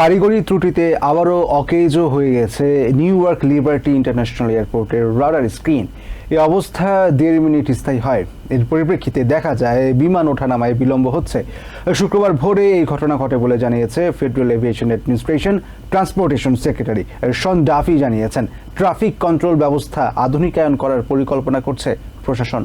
কারিগরি ত্রুটিতে আবারও অকেজ হয়ে গেছে নিউ ইয়র্ক লিবার্টি ইন্টারন্যাশনাল এয়ারপোর্টের রাডার স্ক্রিন। এই অবস্থা দেড় মিনিট স্থায়ী হয়। এর পরিপ্রেক্ষিতে দেখা যায় বিমান ওঠানামায় বিলম্ব হচ্ছে। শুক্রবার ভোরে এই ঘটনা ঘটে বলে জানিয়েছে federal aviation administration transportation secretary. Sean Duffy জানিয়েছেন, ট্রাফিক কন্ট্রোল ব্যবস্থা আধুনিকায়ন করার পরিকল্পনা করছে প্রশাসন।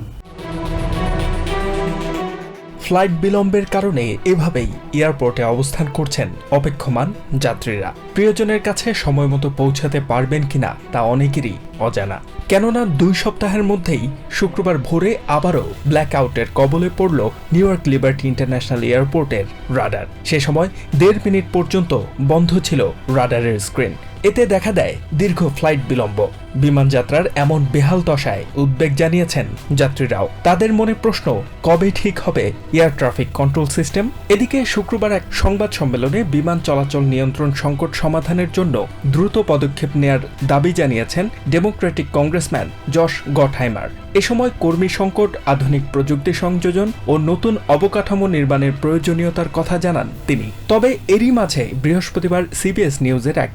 ফ্লাইট বিলম্বের কারণে এভাবেই এয়ারপোর্টে অবস্থান করছেন অপেক্ষমান যাত্রীরা। প্রিয়জনের কাছে সময় মতো পৌঁছাতে পারবেন কিনা তা অনেকেরই অজানা। কেননা দুই সপ্তাহের মধ্যেই শুক্রবার ভোরে আবারও ব্ল্যাক আউটের কবলে পড়ল নিউ ইয়র্ক লিবার্টি ইন্টারন্যাশনাল এয়ারপোর্টের রাডার। সে সময় দেড় মিনিট পর্যন্ত বন্ধ ছিল রাডারের স্ক্রিন। এতে দেখা দেয় দীর্ঘ ফ্লাইট বিলম্ব। বিমান যাত্রার এমন বেহাল দশায় উদ্বেগ জানিয়েছেন যাত্রীরাও। তাদের মনে প্রশ্ন, কবে ঠিক হবে এয়ার ট্রাফিক কন্ট্রোল সিস্টেম? এদিকে শুক্রবার এক সংবাদ সম্মেলনে বিমান চলাচল নিয়ন্ত্রণ সংকট সমাধানের জন্য দ্রুত পদক্ষেপ নেয়ার দাবি জানিয়েছেন ডেমোক্রেটিক কংগ্রেসম্যান জশ গটহাইমার। এ সময় কর্মী সংকট, আধুনিক প্রযুক্তি সংযোজন ও নতুন অবকাঠামো নির্মাণের প্রয়োজনীয়তার কথা জানান তিনি। তবে এরই মাঝে বৃহস্পতিবার সিবিএস নিউজের এক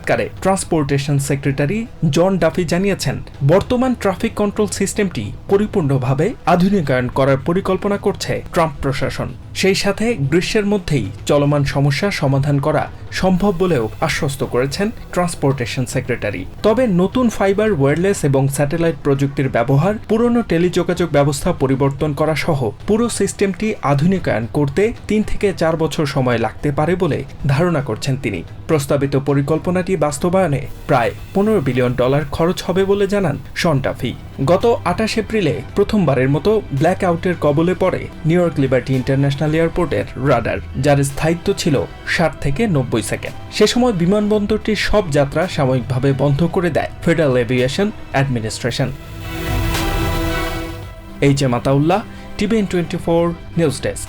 সাক্ষাৎকারে ট্রান্সপোর্টেশন সেক্রেটারি জন ডাফি জানিয়েছেন, বর্তমান ট্রাফিক কন্ট্রোল সিস্টেমটি পরিপূর্ণভাবে আধুনিকায়ন করার পরিকল্পনা করছে ট্রাম্প প্রশাসন। সেই সাথে গ্রীষ্মের মধ্যেই চলমান সমস্যা সমাধান করা সম্ভব বলেও আশ্বস্ত করেছেন ট্রান্সপোর্টেশন সেক্রেটারি। তবে নতুন ফাইবার, ওয়্যারলেস এবং স্যাটেলাইট প্রযুক্তির ব্যবহার, পুরনো টেলিযোগাযোগ ব্যবস্থা পরিবর্তন করা সহ পুরো সিস্টেমটি আধুনিকায়ন করতে তিন থেকে চার বছর সময় লাগতে পারে বলে ধারণা করছেন তিনি। প্রস্তাবিত পরিকল্পনাটি বাস্তবায়নে প্রায় পনেরো বিলিয়ন ডলার খরচ হবে বলে জানান শন্টাফি গত আঠাশ এপ্রিলে প্রথমবারের মতো ব্ল্যাক আউটের কবলে পড়ে নিউ ইয়র্ক লিবার্টি ইন্টারন্যাশনাল এয়ারপোর্টের রাডার, যার স্থায়িত্ব ছিল ষাট থেকে নব্বই সেকেন্ড। সে সময় বিমানবন্দরটির সব যাত্রা সাময়িকভাবে বন্ধ করে দেয় Federal Aviation Administration. H M Ataullah, TVN twenty four news desk.